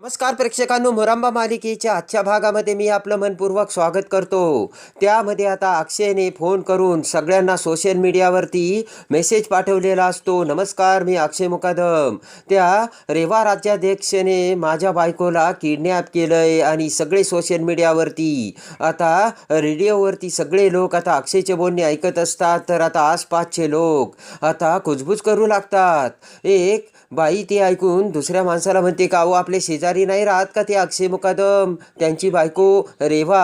नमस्कार प्रेक्षकांनो मोरांबा मालिकेच्या आजच्या भागामध्ये मी आपलं मनपूर्वक स्वागत करतो. त्यामध्ये आता अक्षयने फोन करून सगळ्यांना सोशल मीडियावरती मेसेज पाठवलेला असतो. नमस्कार मी अक्षय मुकादम. त्या रेवा राज्याध्यक्षने माझ्या बायकोला किडनॅप केलं आहे आणि सगळे सोशल मीडियावरती आता रेडिओवरती सगळे लोक आता अक्षयचे बोलणे ऐकत असतात. तर आता आसपासचे लोक आता कुजबुज करू लागतात. एक बाई ते ऐकून दुसऱ्या माणसाला म्हणते का अहो आपले शेजारी नाही राहत का ते अक्षय मुकादम त्यांची बायको रेवा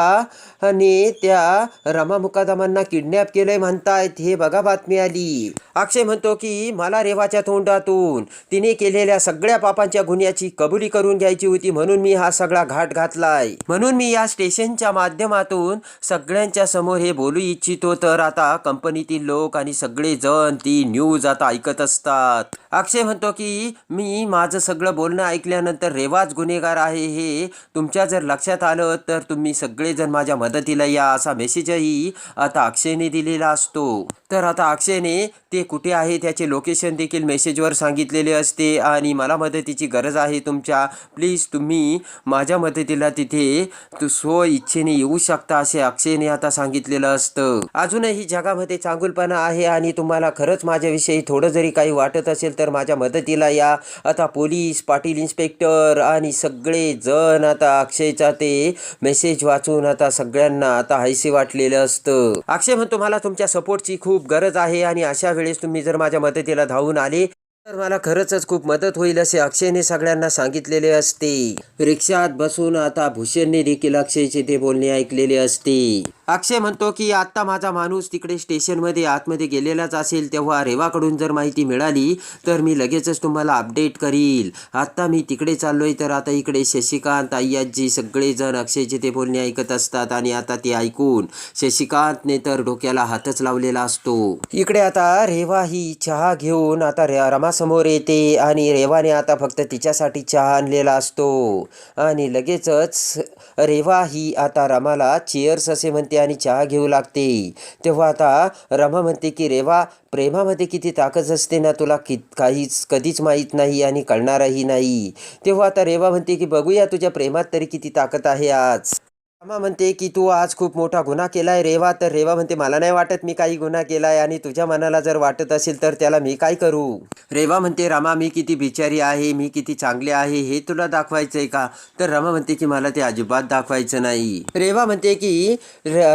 आणि त्या रमा मुकादमांना किडनॅप केलंय म्हणतायत. हे बघा बातमी आली. अक्षय म्हणतो की मला रेवाच्या तोंडातून तिने केलेल्या सगळ्या पापांच्या गुन्ह्याची कबुली करून घ्यायची होती म्हणून मी हा सगळा घाट घातलाय. म्हणून मी या स्टेशनच्या माध्यमातून सगळ्यांच्या समोर हे बोलू इच्छितो. तर आता कंपनीतील लोक आणि सगळे जण ती न्यूज आता ऐकत असतात. अक्षय म्हणतो की मी माझं सगळं बोलणं ऐकल्यानंतर रेवाच गुन्हेगार आहे हे तुमच्या जर लक्षात आलं तर तुम्ही सगळेजण माझ्या मदतीला या असा मेसेजही आता अक्षयने दिलेला असतो. तर आता अक्षयने ते कुठे आहे त्याचे लोकेशन देखील मेसेजवर सांगितलेले असते आणि मला मदतीची गरज आहे तुमच्या. प्लीज तुम्ही माझ्या मदतीला तिथे तू स्व इच्छेने येऊ शकता असे अक्षयने आता सांगितलेलं असतं. अजूनही जगामध्ये चांगुलपणा आहे आणि तुम्हाला खरंच माझ्याविषयी थोडं जरी काही वाटत असेल तर माझ्या मदतीला या. आता पोलीस पाटील इन्स्पेक्टर आणि सगळे जण आता अक्षयचा ते मेसेज वाचून आता सगळ्यांना आता हायसे वाटलेलं असतं. अक्षय म्हण तुम्हाला तुमच्या सपोर्टची खूप गरज आहे आणि अशा वेळेस तुम्ही जर माझ्या मदतीला धावून आले तर मला खरंच खूप मदत होईल असे अक्षयने सगळ्यांना सांगितलेले असते. रिक्षात बसून आता भूषणने देखील अक्षयचे ते बोलणे ऐकलेले असते. अक्षय म्हणतो की आत्ता माझा माणूस तिकडे स्टेशनमध्ये आतमध्ये गेलेलाच असेल तेव्हा रेवाकडून जर माहिती मिळाली तर मी लगेचच तुम्हाला अपडेट करील. आत्ता मी तिकडे चाललोय तर आता इकडे शशिकांत आय्याजी सगळेजण अक्षयचे ते बोलणे ऐकत असतात आणि आता ते ऐकून शशिकांतने तर डोक्याला हातच लावलेला असतो. इकडे आता रेवा ही चहा घेऊन आता रे- रमासमोर येते आणि रेवाने आता फक्त तिच्यासाठी चहा आणलेला असतो. आणि लगेचच रेवा ही आता रमाला चेअर्स असे म्हणते आणि चहा घेऊ लागते. तेव्हा आता रमा म्हणते की रेवा प्रेमामध्ये किती ताकद असते ना तुला? कि काहीच कधीच माहीत नाही आणि कळणारही नाही. तेव्हा आता रेवा म्हणते की बघूया तुझ्या प्रेमात तरी किती ताकद आहे आज. रमा म्हणते की तू आज खूप मोठा गुन्हा केलाय रेवा तर रेवा म्हणते मला नाही वाटत मी काही गुन्हा केलाय आणि तुझ्या मनाला जर वाटत असेल तर त्याला मी काय करू? रेवा म्हणते रमा मी किती बिचारी आहे मी किती चांगले आहे हे तुला दाखवायचंय का? तर रमा म्हणते की मला ते अजिबात दाखवायचं नाही. रेवा म्हणते की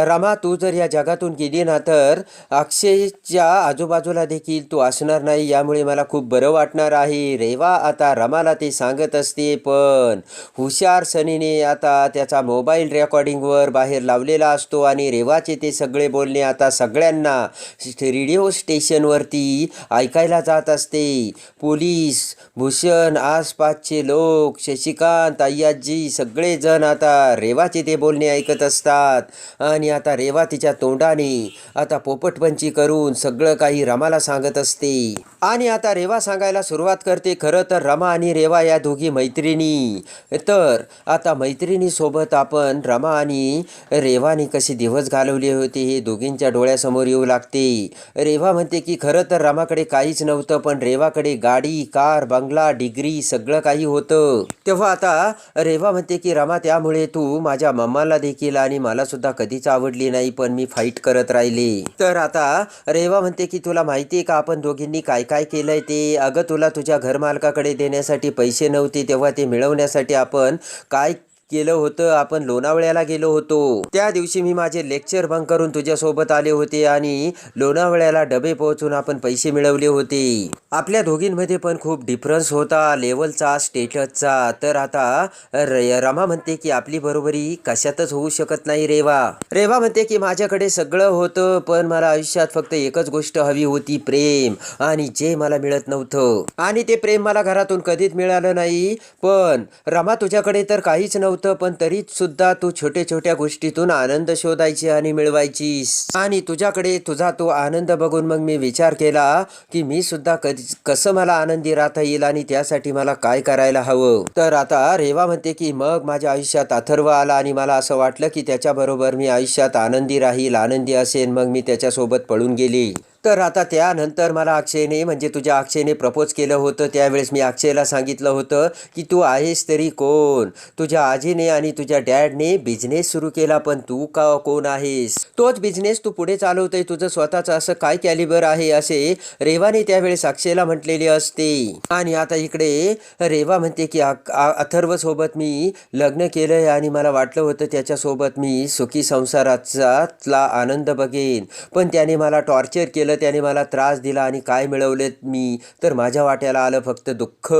रमा तू जर या जगातून गेली ना तर अक्षयच्या आजूबाजूला देखील तू असणार नाही यामुळे मला खूप बरं वाटणार आहे. रेवा आता रमाला ते सांगत असते पण हुशार सनीने आता त्याचा मोबाईल रेकॉर्डिंगवर बाहेर लावलेला असतो आणि रेवाचे ते सगळे बोलणे आता सगळ्यांना रेडिओ स्टेशनवरती ऐकायला जात असते. पोलीस भूषण आसपासचे लोक शशिकांत अय्याजी सगळेजण आता रेवाचे ते बोलणे ऐकत असतात. आणि आता रेवा तिच्या तोंडाने आता पोपटपंची करून सगळं काही रमाला सांगत असते. आणि आता रेवा सांगायला सुरुवात करते. खरं तर रमा आणि रेवा या दोघी मैत्रिणी. तर आता मैत्रिणीसोबत आपण रमा आणि रेवाने कसे दिवस घालवले होते हे दोघींच्या डोळ्यासमोर येऊ लागते. रेवा म्हणते की खरं तर रामाकडे काहीच नव्हतं पण रेवाकडे गाडी कार बंगला डिग्री सगळं काही होतं. तेव्हा आता रेवा म्हणते की रामा त्यामुळे तू माझ्या मम्माला देखील आणि मला सुद्धा कधीच आवडली नाही पण मी फाईट करत राहिले. तर आता रेवा म्हणते की तुला माहिती आहे का आपण दोघींनी काय काय केलंय ते? अगं तुला तुझ्या घरमालकाकडे देण्यासाठी पैसे नव्हते तेव्हा ते मिळवण्यासाठी आपण काय केलं होतं. आपण लोणावळ्याला गेलो होतो. त्या दिवशी मी माझे लेक्चर बंक करून तुझ्यासोबत आले होते आणि लोणावळ्याला डबे पोहोचून आपण पैसे मिळवले होते. आपल्या दोघींमध्ये पण खूप डिफरन्स होता. लेवलचा स्टेटसचा तर आता र- रमा म्हणते की आपली बरोबरी कशातच होऊ शकत नाही रेवा. रेवा म्हणते की माझ्याकडे सगळं होतं पण मला आयुष्यात फक्त एकच गोष्ट हवी होती प्रेम. आणि जे मला मिळत नव्हतं. आणि ते प्रेम मला घरातून कधीच मिळालं नाही. पण रमा तुझ्याकडे तर काहीच नव्हतं. पण तरीच सुद्धा तू छोट्या छोट्या गोष्टीतून आनंद शोधायची आणि मिळवायचीस. आणि तुझ्याकडे तुझा तो आनंद बघून मग मी विचार केला की मी सुद्धा कधी कसं मला आनंदी राहता येईल आणि त्यासाठी मला काय करायला हवं? तर आता रेवा म्हणते की मग माझ्या आयुष्यात अथर्व आला आणि मला असं वाटलं की त्याच्याबरोबर मी आयुष्यात आनंदी राहील आनंदी असेल मग मी त्याच्यासोबत पळून गेली. तर आता त्यानंतर मला अक्षयने म्हणजे तुझ्या अक्षयने प्रपोज केलं होतं. त्यावेळेस मी अक्षयला सांगितलं होतं की तू आहेस तरी कोण? तुझ्या आजीने आणि तुझ्या डॅडने बिझनेस सुरू केला पण तू का कोण आहेस? तोच बिझनेस तू पुढे चालवतोय तुझं स्वतःचं असं काय कॅलिबर आहे असे रेवाने त्यावेळेस अक्षयला म्हटलेले असते. आणि आता इकडे रेवा म्हणते की अथर्व सोबत मी लग्न केलंय आणि मला वाटलं होतं त्याच्यासोबत मी सुखी संसाराचा आनंद बघेन. पण त्याने मला टॉर्चर केलं त्याने मला त्रास दिला आणि काय मिळवलेत मी तर माझ्या वाट्याला आलं फक्त दुःख.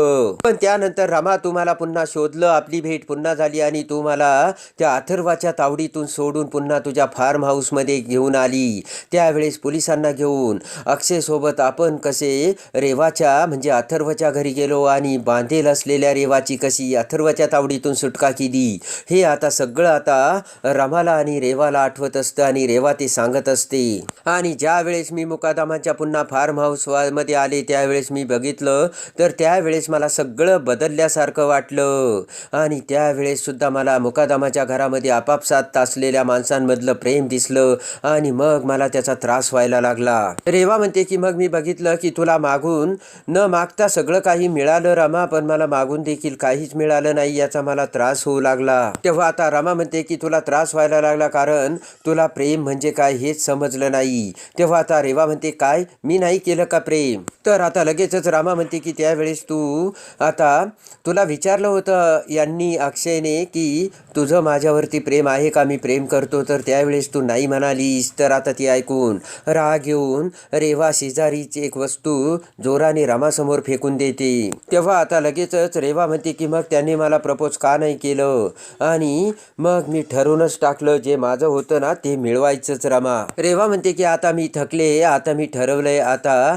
पण त्यानंतर रमा तुम्हाला पुन्हा शोधलं आपली भेट पुन्हा झाली आणि तू मला त्या अथर्वाच्या तावडीतून सोडून पुन्हा तुझ्या फार्म हाऊसमध्ये घेऊन आली. त्यावेळेस पोलिसांना घेऊन अक्षय सोबत आपण कसे रेवाच्या म्हणजे अथर्वच्या घरी गेलो आणि बांधेल असलेल्या रेवाची कशी अथर्वच्या तावडीतून सुटका केली. हे आता सगळं आता रमाला आणि रेवाला आठवत असतं आणि रेवा ते सांगत असते. आणि ज्या वेळेस मी मुकादमाच्या पुन्हा फार्म हाऊसमध्ये आले त्यावेळेस मी बघितलं. तर त्यावेळेस मला सगळं बदलल्यासारखं वाटलं. आणि त्यावेळेस सुद्धा मला मुकादमाच्या घरामध्ये आपापसात असलेल्या माणसांमधलं प्रेम दिसलं आणि मग मला त्याचा त्रास व्हायला लागला. रेवा म्हणते की मग मी बघितलं की तुला मागून न मागता सगळं काही मिळालं रमा पण मला मागून देखील काहीच मिळालं नाही याचा मला त्रास होऊ लागला. तेव्हा आता रमा म्हणते की तुला त्रास व्हायला लागला कारण तुला प्रेम म्हणजे काय हेच समजलं नाही. तेव्हा आता रेवा म्हणते काय? मी नाही केलं का प्रेम? तर आता लगेचच रामा म्हणते की त्यावेळेस तू आता तुला विचारलं होतं यांनी अक्षयने की तुझं माझ्यावरती प्रेम आहे का? मी प्रेम करतो तर त्यावेळेस तू नाही म्हणालीस. तर आता ती ऐकून राग येऊन रेवा शेजारीची एक वस्तू जोराने रामासमोर फेकून देते. तेव्हा आता लगेचच रेवा म्हणते की मग त्यांनी मला प्रपोज का नाही केलं? आणि मग मी ठरवूनच टाकलं जे माझं होतं ना ते मिळवायचंच रामा. रेवा म्हणते की आता मी थकले आता आता मी ठरवलं आहे आता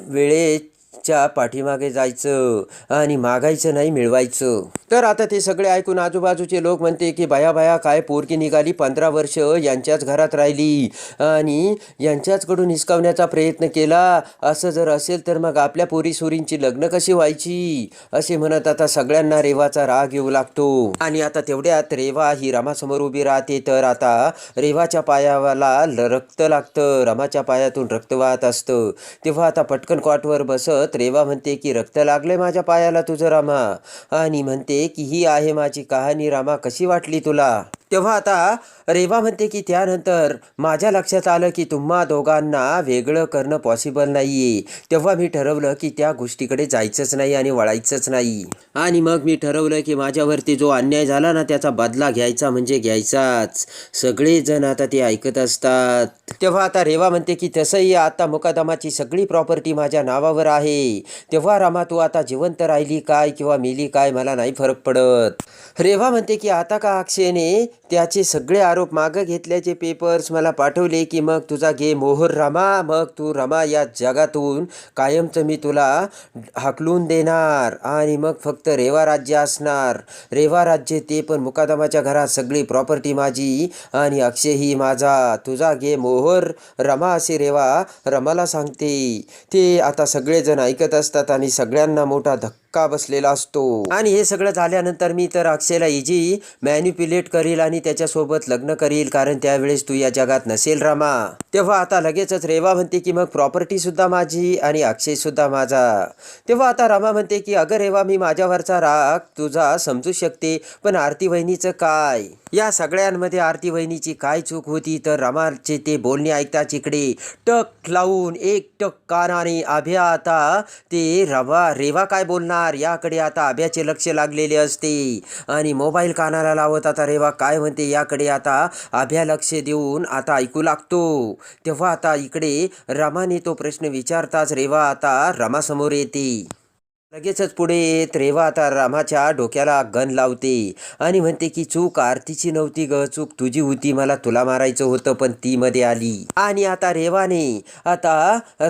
वेळेत च्या पाठीमागे जायचं आणि मागायचं नाही मिळवायचं. तर आता ते सगळे ऐकून आजूबाजूचे लोक म्हणते की बाया बाया काय पोरकी निघाली पंधरा वर्ष यांच्याच घरात राहिली आणि यांच्याचकडून हिसकावण्याचा प्रयत्न केला. असं जर असेल तर मग आपल्या पोरी सुरींची लग्न कशी व्हायची? असे म्हणत आता सगळ्यांना रेवाचा राग येऊ लागतो. आणि आता तेवढ्यात रेवा ही रमासमोर उभी राहते. तर आता रेवाच्या पायाला रक्त लागतं. रमाच्या पायातून रक्त वाहत असतं. तेव्हा आता पटकन कॉटवर बसत रेवा म्हणते की रक्त लागले माझ्या पायाला तुझं रामा. आणि म्हणते की ही आहे माझी कहाणी रामा. कशी वाटली तुला? तेव्हा आता रेवा म्हणते की त्यानंतर माझ्या लक्षात आलं की तुम्हा दोघांना वेगळं करणं पॉसिबल नाहीये. तेव्हा मी ठरवलं की त्या गोष्टीकडे जायचंच नाही आणि वळायचंच नाही. आणि मग मी ठरवलं की माझ्यावरती जो अन्याय झाला ना त्याचा बदला घ्यायचा म्हणजे घ्यायचाच. सगळेजण आता ते ऐकत असतात. तेव्हा आता रेवा म्हणते की तसंही आता मुकादमाची सगळी प्रॉपर्टी माझ्या नावावर आहे. तेव्हा रामा तू आता जिवंत राहिली काय किंवा मेली काय मला नाही फरक पडत. रेवा म्हणते की आता का अक्षयने त्याचे सगळे आरोप मागं घेतल्याचे पेपर्स मला पाठवले की मग तुझा घे मोहर रमा मग तू रमा या जगातून कायमचं मी तुला हाकलून देणार आणि मग फक्त रेवा राज्य असणार. रेवा राज्य ते पण मुकादमाच्या घरात सगळी प्रॉपर्टी माझी आणि अक्षय ही माझा. तुझा घे मोहर रमा असे रेवा रमाला सांगते. ते आता सगळेजण ऐकत असतात आणि सगळ्यांना मोठा धक्का बसलेला असतो. आणि हे सगळं झाल्यानंतर मी तर अक्षयला इजी मॅन्युप्युलेट करील आणि त्याच्यासोबत लग्न करील कारण त्यावेळेस तू या जगात नसेल रामा. तेव्हा आता लगेचच रेवा म्हणते की मग प्रॉपर्टी सुद्धा माझी आणि अक्षय सुद्धा माझा. तेव्हा आता रमा म्हणते की अगं रेवा मी माझ्यावरचा राग तुझा समजू शकते पण आरती वहिनीचं काय? या सगळ्यांमध्ये आरती वहिनीची काय चूक होती तर रमाचे ते बोलणे ऐकताच इकडे टक लावून एक टक कानाने आभ्या आता ते रवा रेवा काय बोलणार? याकडे आता अभ्याचे लक्ष लागलेले असते. आणि मोबाईल कानाला लावत आता रेवा काय म्हणते याकडे आता आभ्या लक्ष देऊन आता ऐकू लागतो. तेव्हा आता इकडे रमाने तो प्रश्न विचारताच रेवा आता रमासमोर येते. लगेचच पुढे येत रेवा आता रामाच्या डोक्याला गन लावते. आणि म्हणते की चूक आरतीची नव्हती ग चूक तुझी होती मला तुला मारायचं होतं पण ती मध्ये आली. आणि आता रेवाने आता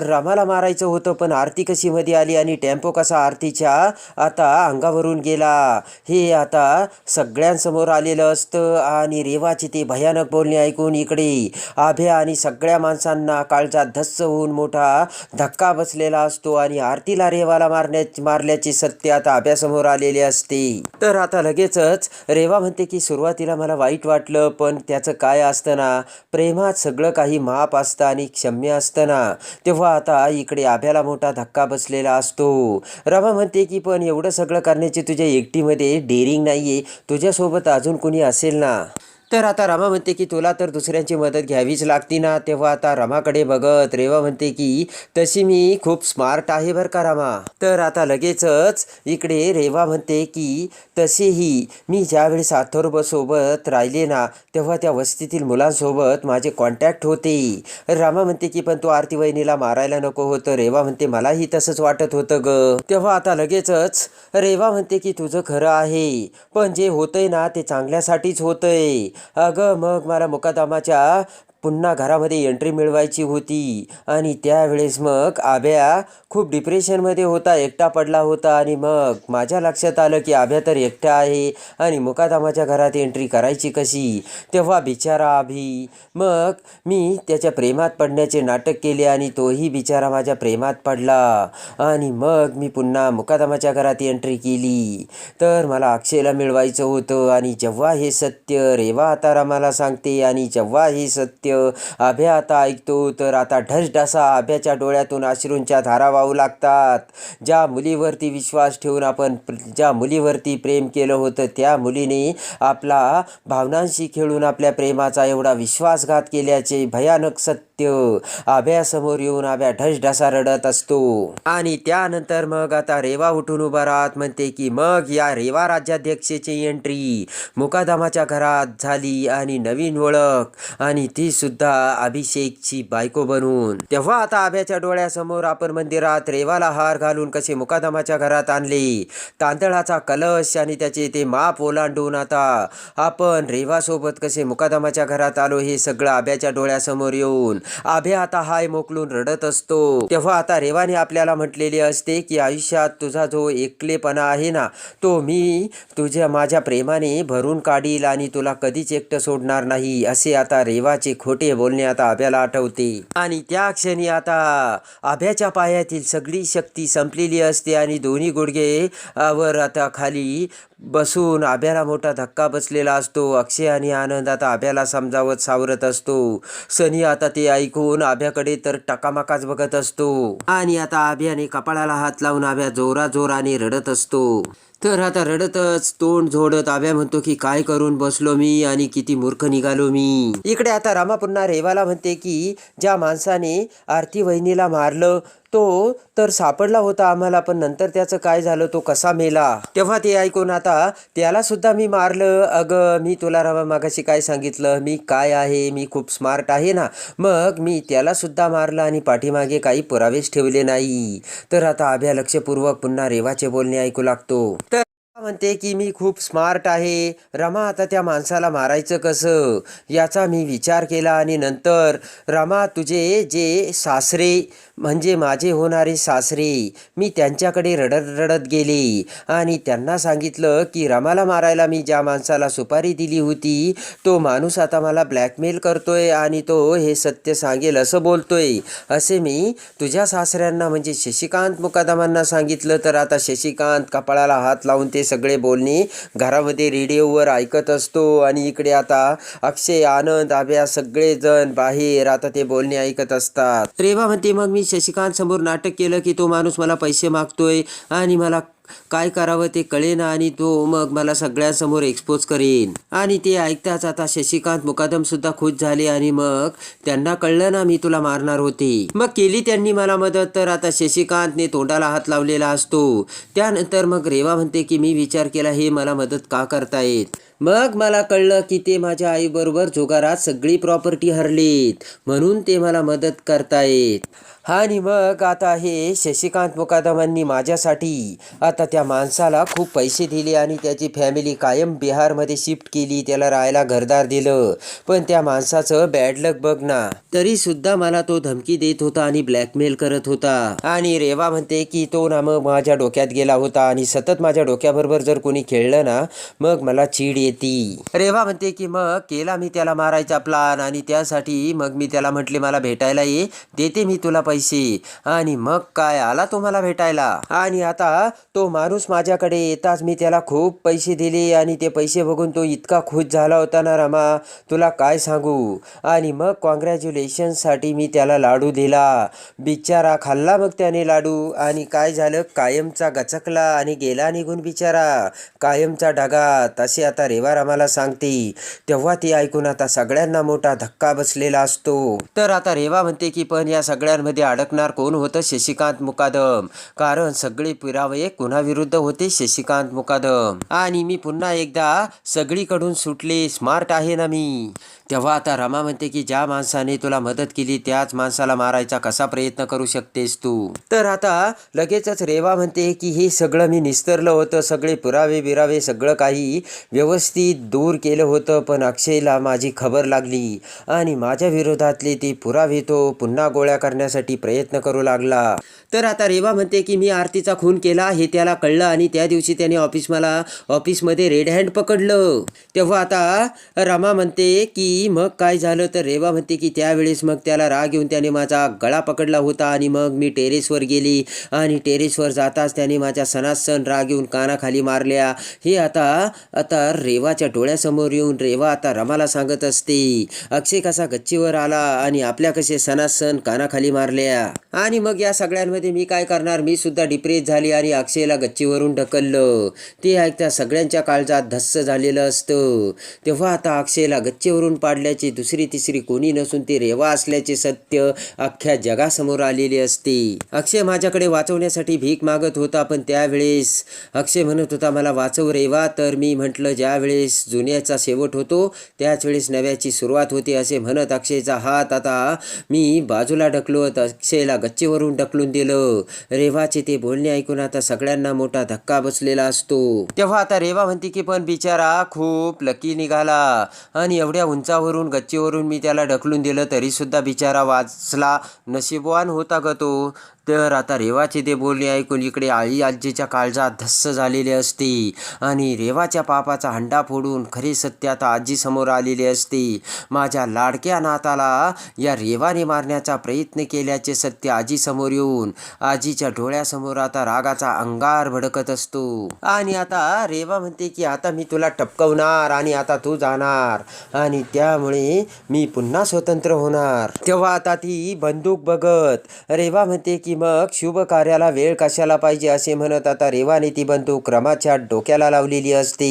रामाला मारायचं होतं पण आरती कशी मध्ये आली आणि टेम्पो कसा आरतीच्या आता अंगावरून गेला. हे आता सगळ्यांसमोर आलेलं असतं आणि रेवाचे ते भयानक बोलणे ऐकून इकडे आभ्या आणि सगळ्या माणसांना काळजात धस्स होऊन मोठा धक्का बसलेला असतो आणि आरतीला रेवाला मारण्याची मारल्याचे सत्य आता आभ्यासमोर आलेले असते. तर आता लगेचच रेवा म्हणते की सुरुवातीला मला वाईट वाटलं पण त्याचं काय असतं ना प्रेमात सगळं काही माप असतं आणि क्षम्य असतं ना तेव्हा आता इकडे आभ्याला मोठा धक्का बसलेला असतो. रमा म्हणते की पण एवढं सगळं करण्याची तुझ्या एकटीमध्ये डेअरिंग नाही आहे तुझ्यासोबत अजून कोणी असेल ना? तर आता रमा म्हणते की तुला तर दुसऱ्यांची मदत घ्यावीच लागती ना. तेव्हा आता रमाकडे बघत रेवा म्हणते की तशी मी खूप स्मार्ट आहे बरं का रमा. तर आता लगेचच इकडे रेवा म्हणते की तसेही मी ज्यावेळेस अथर्वसोबत राहिले ना तेव्हा त्या वस्तीतील मुलांसोबत माझे कॉन्टॅक्ट होते. रामा म्हणते की पण तू आरती वहिनीला मारायला नको होतं. रेवा म्हणते मलाही तसंच वाटत होतं ग. तेव्हा आता लगेचच रेवा म्हणते की तुझं खरं आहे पण जे होतंय ना ते चांगल्यासाठीच होतंय. अगं मग मला मुकादमाच्या पुन्हा घरामध्ये एंट्री मिळवायची होती. आणि त्यावेळेस मग आभ्या खूप डिप्रेशनमध्ये होता एकटा पडला होता. आणि मग माझ्या लक्षात आलं की आभ्या तर एकटा आहे. आणि मुकादमाच्या घरात एंट्री करायची कशी? तेव्हा बिचारा आभी मग मी त्याच्या प्रेमात पडण्याचे नाटक केले आणि तोही बिचारा माझ्या प्रेमात पडला. आणि मग मी पुन्हा मुकादमाच्या घरात एंट्री केली. तर मला अक्षयला मिळवायचं होतं. आणि जेव्हा हे सत्य रेवा आता रमाला सांगते. आणि जेव्हा हे सत्य आभ्या आता ऐकतो तर आता ढसढसा आभ्याच्या डोळ्यातून अश्रूंच्या धारा वाहू लागतात. ज्या मुलीवरती विश्वास ठेवून आपण ज्या मुलीवरती प्रेम केलं होतं त्या मुलीने आपला भावनांशी खेळून आपल्या प्रेमाचा एवढा विश्वासघात केल्याचे भयानक सत्य आभ्यासमोर येऊन आभ्या ढसढसा रडत असतो. आणि त्यानंतर मग आता रेवा उठून उभा राहत म्हणते की मग या रेवा राज्याध्यक्षेची एंट्री मुकादमाच्या घरात झाली आणि नवीन ओळख आणि ती सुद्धा अभिषेकची बायको बनून. तेव्हा आता आभ्याच्या डोळ्यासमोर आपण मंदिरात रेवाला हार घालून कसे मुकादमाच्या घरात आणले. तांदळाचा कलश आणि त्याचे ते माप ओलांडून आता आपण रेवासोबत कसे मुकादमाच्या घरात आलो हे सगळं आभ्याच्या डोळ्यासमोर येऊन. आभ्या आता हाय मोकलून रडत असतो. तेव्हा आता रेवाने आपल्याला म्हटलेले असते की आयुष्यात तुझा जो एकलेपणा आहे ना तो मी तुझ्या माझ्या प्रेमाने भरून काढील आणि तुला कधीच एकटं सोडणार नाही असे आता रेवाचे खोटे बोलणे आता आभ्याला आठवते. आणि त्या क्षणी आता आभ्याच्या पायातील सगळी शक्ती संपलेली असते आणि दोन्ही गुडघे वर आता खाली बसून आभ्याला मोठा धक्का बसलेला असतो. अक्षय आणि आनंद आता आभ्याला समजावत सावरत असतो. सनी आता ते ऐकून आभ्याकडे तर टकामकाच बघत असतो. आणि आता आभ्याने कपाळाला हात लावून आभ्या जोरा जोराने रडत असतो. तर आता रडतच तोंड झोडत आभ्या म्हणतो की काय करून बसलो मी आणि किती मूर्ख निघालो मी. इकडे आता रामा पुन्हा रेवाला म्हणते की ज्या माणसाने आरती वहिनीला मारलं तो तर सापडला होता आम्हाला पण नंतर त्याचं काय झालं तो कसा मेला? तेव्हा ते ऐकून आता त्याला सुद्धा मी मारलं. अगं मी तुला रवा मागाशी काय सांगितलं? मी काय आहे? मी खूप स्मार्ट आहे ना. मग मी त्याला सुद्धा मारलं आणि पाठीमागे काही पुरावेच ठेवले नाही. तर आता अभ्या लक्षपूर्वक पुन्हा रेवाचे बोलणे ऐकू लागतो. तर म्हणते की मी खूप स्मार्ट आहे. रमा आता त्या माणसाला मारायचं कसं? याचा मी विचार केला आणि नंतर रमा तुझे जे सासरे म्हणजे माझे होणारे सासरे मी त्यांच्याकडे रडत रडत गेले. आणि त्यांना सांगितलं की रमाला मारायला मी ज्या माणसाला सुपारी दिली होती तो माणूस आता मला ब्लॅकमेल करतोय आणि तो हे सत्य सांगेल असं बोलतोय. असे मी तुझ्या सासऱ्यांना म्हणजे शशिकांत मुकादमांना सांगितलं. तर आता शशिकांत कपाळाला हात लावून ते सगळे बोलणे घरामध्ये रेडिओवर ऐकत असतो. आणि इकडे आता अक्षय आनंद आभ्या सगळेजण बाहेर आता ते बोलणे ऐकत असतात. रेवा म्हणते मग मी शशिकांत समोर नाटक केलं की तो माणूस मला पैसे मागतोय आणि मला काय करावं ते कळेना आणि तो मग मला सगळ्यांसमोर एक्सपोज करेन. आणि ते ऐकताच आता शशिकांत मुकादम सुद्धा खुश झाले आणि मग त्यांना कळलं ना मी तुला मारणार होते. मग केली त्यांनी मला मदत तर आता शशिकांतने तोंडाला हात लावलेला असतो. त्यानंतर मग रेवा म्हणते की मी विचार केला हे मला मदत का करतायत? मग मला कळलं की ते माझ्या आईबरोबर जुगारात सगळी प्रॉपर्टी हरलीत. म्हणून ते मला मदत करतायत. आणि मग आता हे शशिकांत मुकादमांनी माझ्यासाठी आता आता त्या माणसाला खूप पैसे दिले आणि त्याची फॅमिली कायम बिहारमध्ये शिफ्ट केली. त्याला राहायला घरदार दिलं. पण त्या माणसाचं बॅड लक बघ ना. तरी सुद्धा मला तो धमकी देत होता आणि ब्लॅकमेल करत होता. आणि रेवा म्हणते की तो ना मग माझ्या डोक्यात गेला होता आणि सतत माझ्या डोक्याबरोबर जर कोणी खेळलं ना मग मला चीड येते. रेवा म्हणते की मग केला मी त्याला मारायचा प्लान आणि त्यासाठी मग मी त्याला म्हटले मला भेटायला ये. देते मी तुला पैसे. आणि मग काय? आला तो मला भेटायला. आणि आता तो माणूस माझ्याकडे येताच मी त्याला खूप पैसे दिले आणि ते पैसे बघून तो इतका खुश झाला होता ना रमा. तुला काय सांगू? आणि मग कॉन्ग्रॅच्युलेशनसाठी मी त्याला लाडू दिला. बिचारा खाल्ला मग त्याने लाडू. आणि काय झालं? कायमचा गचकला आणि गेला निघून बिचारा. कायमचा ढगात असे आता रेवा रामाला सांगते. तेव्हा ती ऐकून आता सगळ्यांना मोठा धक्का बसलेला असतो. तर आता रेवा म्हणते की पण या सगळ्यांमध्ये अडकणार कोण होतं? शशिकांत मुकादम. कारण सगळे पुरावे विरुद्ध होते शशिकांत मुकादम. आणि मी पुन्हा एकदा सगळीकडून सुटले. स्मार्ट आहे ना मी. तेव्हा आता रमा म्हणते की ज्या माणसाने तुला मदत केली त्याच माणसाला मारायचा कसा प्रयत्न करू शकतेस तू? तर आता लगेचच रेवा म्हणते की हे सगळं मी निस्तरलं होतं. सगळे पुरावे बिरावे सगळं काही व्यवस्थित दूर केलं होतं पण अक्षयला माझी खबर लागली. आणि माझ्या विरोधातले ते पुरावे तो पुन्हा गोळ्या करण्यासाठी प्रयत्न करू लागला. तर आता रेवा म्हणते की मी आरतीचा खून केला हे त्याला कळलं आणि त्या दिवशी त्याने ऑफिस मला ऑफिसमध्ये रेड हँड पकडलं. तेव्हा आता रमा म्हणते की की मग काय झालं तर रेवा म्हणते की त्यावेळेस मग त्याला राग येऊन त्याने माझा गळा पकडला होता आणि मग मी टेरेसवर गेली. आणि टेरेसवर जाताच त्याने माझ्या सणासण राग येऊन कानाखाली मारल्या. हे आता आता रेवाच्या डोळ्यासमोर येऊन रेवा आता रमाला सांगत असते. अक्षय कसा गच्चीवर आला आणि आपल्या कसे सणासण कानाखाली मारल्या. आणि मग या सगळ्यांमध्ये मी काय करणार? मी सुद्धा डिप्रेस झाली आणि अक्षयला गच्चीवरून ढकललं. ते ऐकता सगळ्यांच्या काळजात धस्स झालेलं असतं. तेव्हा आता अक्षयला गच्चीवरून पा पाडल्याची दुसरी तिसरी कोणी नसून ते रेवा असल्याचे सत्य अख्ख्या जगासमोर आलेले असते. अक्षय माझ्याकडे वाचवण्यासाठी भीक मागत होता पण त्यावेळेस अक्षय म्हणत होता मला वाचव रेवा. तर मी म्हटलं ज्यावेळेस जुन्याचा शेवट होतो त्याच वेळेस नव्याची सुरुवात होते असे म्हणत अक्षयचा हात आता मी बाजूला ढकलवत अक्षयला गच्चीवरून ढकलून दिलं. रेवाचे ते बोलणे ऐकून आता सगळ्यांना मोठा धक्का बसलेला असतो. तेव्हा आता रेवा म्हणते की पण बिचारा खूप लकी निघाला आणि एवढ्या उंच उंचावरून गच्चीवरून मी त्याला ढकलून दिलं तरीसुद्धा बिचारा वाचला. नशीबवान होता ग तो. तर आता रेवाचे ते बोलणे ऐकून इकडे आई आजीच्या काळजात धस्स झालेले असते आणि रेवाच्या पापाचा हंडा फोडून खरे सत्य आता आजीसमोर आलेले असते. माझ्या लाडक्या नाताला या रेवाने मारण्याचा प्रयत्न केल्याचे सत्य आजीसमोर येऊन आजीच्या डोळ्यासमोर आता रागाचा अंगार भडकत असतो. आणि आता रेवा म्हणते की आता मी तुला टपकवणार आणि आता तू जाणार आणि त्यामुळे मी पुन्हा स्वतंत्र होणार. तेव्हा आता ती बंदूक बघत रेवा म्हणते की की मग शुभ कार्याला वेळ कशाला पाहिजे असे म्हणत आता रेवाने ती बंदूक क्रमाच्या डोक्याला लावलेली असते.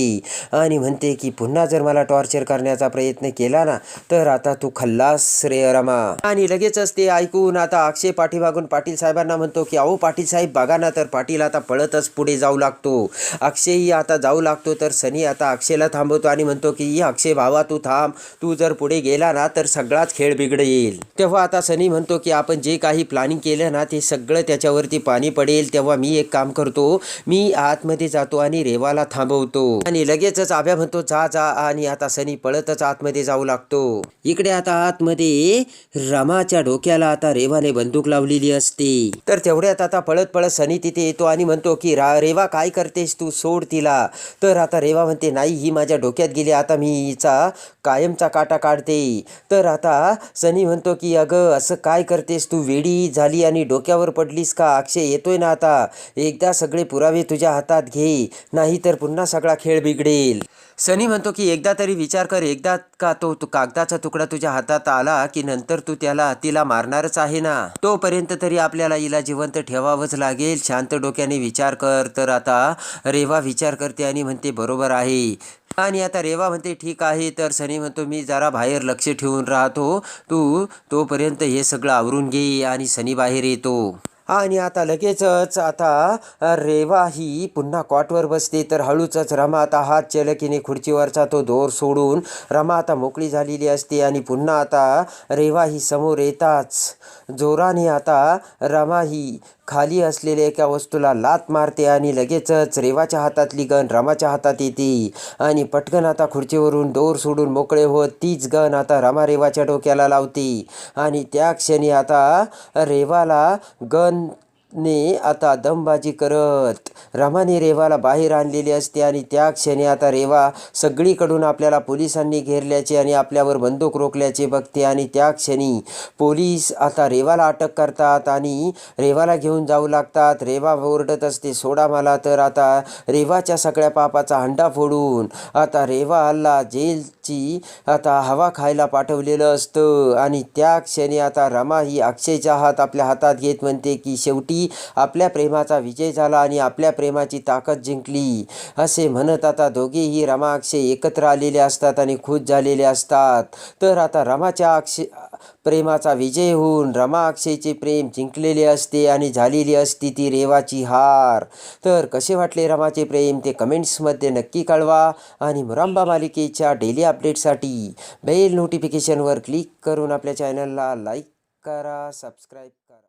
आणि म्हणते की पुन्हा जर मला टॉर्चर करण्याचा प्रयत्न केला ना तर आता तू खल्लास रे रमा. आणि लगेचच ते ऐकून आता अक्षय पाठीमागून पाटील साहेबांना म्हणतो की अहो पाटील साहेब बघा ना तर पाटील आता पळतच पुढे जाऊ लागतो. अक्षयही आता जाऊ लागतो तर सनी आता अक्षयला थांबवतो आणि म्हणतो की अक्षय भावा तू थांब. तू जर पुढे गेला ना तर सगळाच खेळ बिघडेल. तेव्हा आता सनी म्हणतो की आपण जे काही प्लॅनिंग केलं ना ते सगळं त्याच्यावरती पाणी पडेल तेव्हा मी एक काम करतो. मी आतमध्ये जातो आणि रेवाला थांबवतो. आणि लगेचच आभ्या म्हणतो जा जा. आणि आता सनी पळतच आतमध्ये जाऊ लागतो. इकडे आता आतमध्ये रमाच्या डोक्याला आता रेवाने बंदूक लावलेली असते. तर तेवढ्यात आता पळत पळत सनी तिथे येतो आणि म्हणतो की रा रेवा काय करतेस तू? सोड तिला. तर आता रेवा म्हणते नाही ही माझ्या डोक्यात गेली. आता मी हिचा कायमचा काटा काढते. तर आता सनी म्हणतो की अगं असं काय करतेस तू? वेडी झाली आणि डोक्यावर पडलीस का? अक्षय येतोय ना आता. एकदा सगळे पुरावे तुझ्या हातात घे नाही तर पुन्हा सगळा खेळ बिघडेल. सनी म्हणतो की एकदा तरी विचार कर एकदा का तो तो कागदाचा तुकडा तुझ्या हातात आला की नंतर तू त्याला तिला मारणारच आहे ना? तोपर्यंत तरी आपल्याला हिला जिवंत ठेवावंच लागेल. शांत डोक्याने विचार कर. तर आता रेवा विचार करते आणि म्हणते बरोबर आहे. आणि आता रेवा म्हणते ठीक आहे तर सनी म्हणतो मी जरा बाहेर लक्ष ठेवून राहतो. तू तोपर्यंत हे सगळं आवरून घे आणि सनी बाहेर येतो. आणि आता लगेचच आता रेवा ही पुन्हा कॉटवर बसते. तर हळूचच रमा आता हात चलकीने खुर्चीवरचा तो दोर सोडून रमा आता मोकळी झालेली असते आणि पुन्हा आता रेवा ही समोर येताच. जोराने आता रमा ही खाली असलेल्या एका वस्तूला लात मारते आणि लगेचच रेवाच्या हातातली गन रमाच्या हातात येते. आणि पटकन आता खुर्चीवरून दोर सोडून मोकळे होत तीच गन आता रमा रेवाच्या डोक्याला लावते. आणि त्या क्षणी आता रेवाला गन ने आता दमबाजी करत रमाने रेवाला बाहेर आणलेली असते आणि त्या क्षणी आता रेवा सगळीकडून आपल्याला पोलिसांनी घेरल्याचे आणि आपल्यावर बंदूक रोखल्याचे बघते आणि त्या क्षणी पोलीस आता रेवाला अटक करतात आणि रेवाला घेऊन जाऊ लागतात. रेवा ओरडत असते सोडा मला. तर आता रेवाच्या सगळ्या पापाचा हंडा फोडून आता रेवाला जेलची आता हवा खायला पाठवलेलं असतं. आणि त्या क्षणी आता रमा ही अक्षयचा हात आपल्या हातात घेत म्हणते की शेवटी आपल्या प्रेमाचा विजय झाला आणि आपल्या प्रेमाची ताकद जिंकली. असे म्हणत आता दोघेही रमा अक्षय एकत्र आलेले असतात आणि खुश झालेले असतात. तर आता रमाच्या अक्षय प्रेमाचा विजय होऊन रमा अक्षयचे प्रेम जिंकलेले असते आणि झालेली असती ती रेवाची हार. तर कसे वाटले रमाचे प्रेम? ते कमेंट्समध्ये नक्की कळवा आणि मुरांबा मालिकेच्या डेली अपडेटसाठी बेल नोटिफिकेशनवर क्लिक करून आपल्या चॅनलला लाईक करा सबस्क्राईब